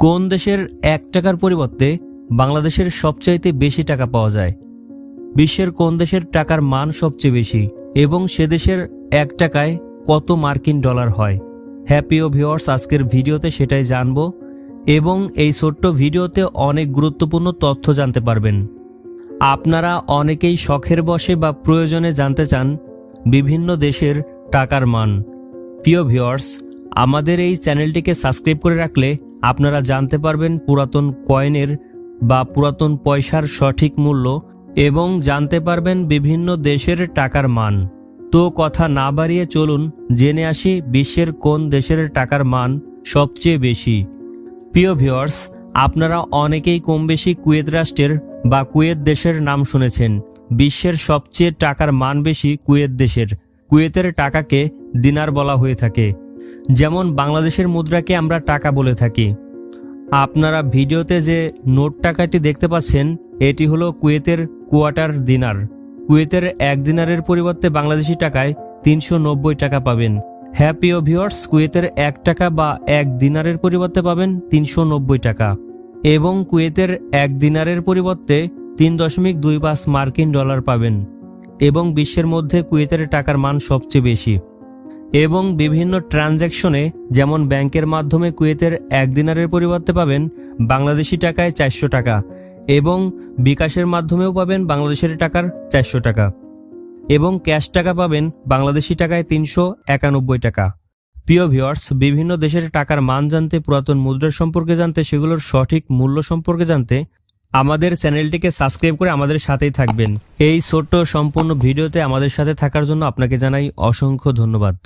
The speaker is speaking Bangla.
কোন দেশের এক টাকার পরিবর্তে বাংলাদেশের সবচাইতে বেশি টাকা পাওয়া যায়? বিশ্বের কোন দেশের টাকার মান সবচেয়ে বেশি? এবং সে দেশের এক টাকায় কত মার্কিন ডলার হয়? হ্যাপি ও ভিওয়ার্স আজকের ভিডিওতে সেটাই জানব এবং এই ছোট্ট ভিডিওতে অনেক গুরুত্বপূর্ণ তথ্য জানতে পারবেন। আপনারা অনেকেই শখের বসে বা প্রয়োজনে জানতে চান বিভিন্ন দেশের টাকার মান। প্রিয় ভিওয়ার্স আমাদের এই চ্যানেলটিকে সাবস্ক্রাইব করে রাখলে আপনারা জানতে পারবেন পুরাতন কয়েনের বা পুরাতন পয়সার সঠিক মূল্য এবং জানতে পারবেন বিভিন্ন দেশের টাকার মান। তো কথা না বাড়িয়ে চলুন, জেনে আসি বিশ্বের কোন দেশের টাকার মান সবচেয়ে বেশি। প্রিয় ভিওয়ার্স আপনারা অনেকেই কম বেশি কুয়েত রাষ্ট্রের বা কুয়েত দেশের নাম শুনেছেন। বিশ্বের সবচেয়ে টাকার মান বেশি কুয়েত দেশের। কুয়েতের টাকাকে দিনার বলা হয়ে থাকে। যেমন বাংলাদেশের মুদ্রাকে আমরা টাকা বলে থাকি। আপনারা ভিডিওতে যে নোট টাকাটি দেখতে পাচ্ছেন, এটি হলো কুয়েতের কোয়ার্টার দিনার। কুয়েতের এক দিনারের পরিবর্তে বাংলাদেশি টাকায় তিনশো নব্বই টাকা পাবেন। হ্যাপি ও ভিওয়ার্স কুয়েতের এক টাকা বা এক দিনারের পরিবর্তে পাবেন তিনশো নব্বই টাকা। এবং কুয়েতের এক দিনারের পরিবর্তে তিন দশমিক দুই পাঁচ মার্কিন ডলার পাবেন। এবং বিশ্বের মধ্যে কুয়েতের টাকার মান সবচেয়ে বেশি। এবং বিভিন্ন ট্রানজ্যাকশনে যেমন ব্যাংকের মাধ্যমে কুয়েতের এক দিনারের পরিবর্তে পাবেন বাংলাদেশি টাকায় চারশো টাকা এবং বিকাশের মাধ্যমেও পাবেন বাংলাদেশের টাকার চারশো টাকা এবং ক্যাশ টাকা পাবেন বাংলাদেশি টাকায় তিনশো একানব্বই টাকা। প্রিয় ভিওয়ার্স বিভিন্ন দেশের টাকার মান জানতে, পুরাতন মুদ্রার সম্পর্কে জানতে, সেগুলোর সঠিক মূল্য সম্পর্কে জানতে আমাদের চ্যানেলটিকে সাবস্ক্রাইব করে আমাদের সাথেই থাকবেন। এই ছোট্ট সম্পূর্ণ ভিডিওতে আমাদের সাথে থাকার জন্য আপনাকে জানাই অসংখ্য ধন্যবাদ।